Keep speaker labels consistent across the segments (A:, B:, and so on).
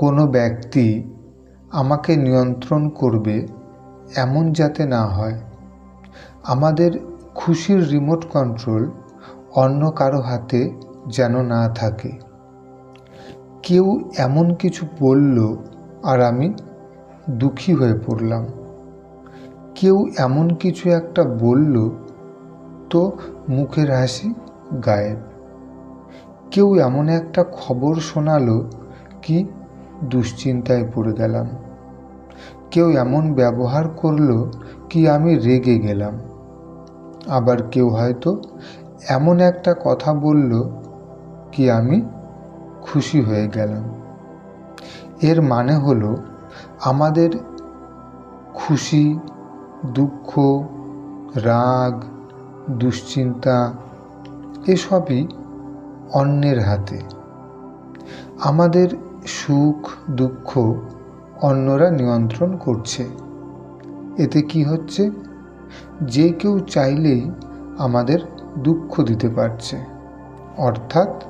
A: কোনো ব্যক্তি আমাকে নিয়ন্ত্রণ করবে এমন যাতে না হয়। আমাদের খুশির রিমোট কন্ট্রোল অন্য কারও হাতে যেন না থাকে। কেউ এমন কিছু বলল আর আমি দুঃখী হয়ে পড়লাম। কেউ এমন কিছু একটা বলল তো মুখের হাসি গায়েব। কেউ এমন একটা খবর শোনালো কি দুশ্চিন্তায় পড়ে গেলাম। কেউ এমন ব্যবহার করল কি আমি রেগে গেলাম। আবার কেউ হয়তো এমন একটা কথা বলল কি আমি খুশি হয়ে গেলাম। এর মানে হলো আমাদের খুশি, দুঃখ, রাগ, দুশ্চিন্তা এসবই অন্যের হাতে। আমাদের সুখ, দুঃখ অন্যরা নিয়ন্ত্রণ করছে। এতে কি হচ্ছে? যে কেউ চাইলেই আমাদের দুঃখ দিতে পারছে। অর্থাৎ,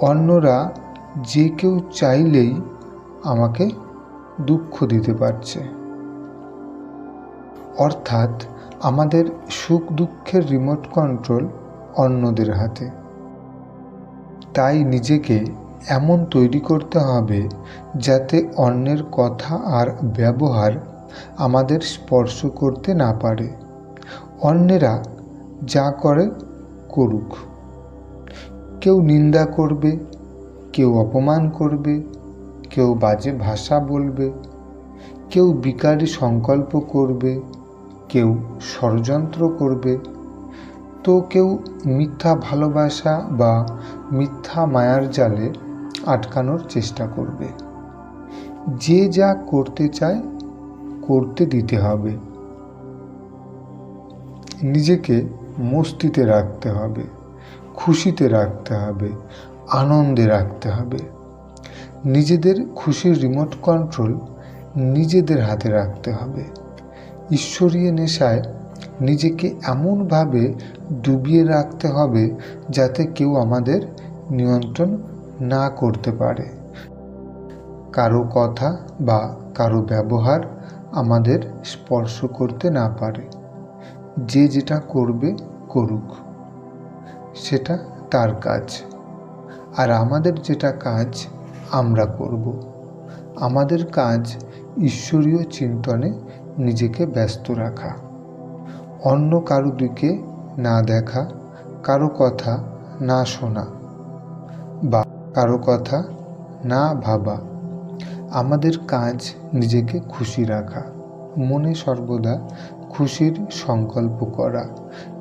A: অন্যরা যে কেউ চাইলেই আমাকে দুঃখ দিতে পারছে। অর্থাৎ, আমাদের সুখ দুঃখের রিমোট কন্ট্রোল অন্যদের হাতে। তাই নিজেকে এমন তৈরি করতে হবে যাতে অন্যের কথা আর ব্যবহার আমাদের স্পর্শ করতে না পারে। অন্যেরা যা করে করুক। কেউ নিন্দা করবে, কেউ অপমান করবে, কেউ বাজে ভাষা বলবে, কেউ বিকারী সংকল্প করবে, কেউ ষড়যন্ত্র করবে। তো কেউ মিথ্যা ভালোবাসা বা মিথ্যা মায়ার জালে আটকানোর চেষ্টা করবে। যে যা করতে চায়, করতে দিতে হবে। নিজেকে মস্তিতে রাখতে হবে, খুশিতে রাখতে হবে, আনন্দে রাখতে হবে। নিজেদের খুশির রিমোট কন্ট্রোল নিজেদের হাতে রাখতে হবে। ঈশ্বরীয় নেশায় নিজেকে এমনভাবে ডুবিয়ে রাখতে হবে যাতে কেউ আমাদের নিয়ন্ত্রণ না করতে পারে। কারও কথা বা কারও ব্যবহার আমাদের স্পর্শ করতে না পারে। যে যেটা করবে, করুক। সেটা তার কাজ। আর আমাদের যেটা কাজ, আমরা করব। আমাদের কাজ ঈশ্বরীয় চিন্তনে নিজেকে ব্যস্ত রাখা। অন্য কারও দিকে না দেখা, কারও কথা না শোনা বা কারও কথা না ভাবা। আমাদের কাজ নিজেকে খুশি রাখা। মনে সর্বদা খুশির সংকল্প করা।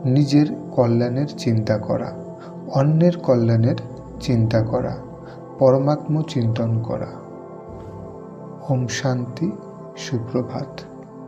A: নিজের কল্যাণের চিন্তা করা। অন্যের কল্যাণের চিন্তা করা। পরমাত্ম চিন্তন করা। ওম শান্তি, সুপ্রভাত।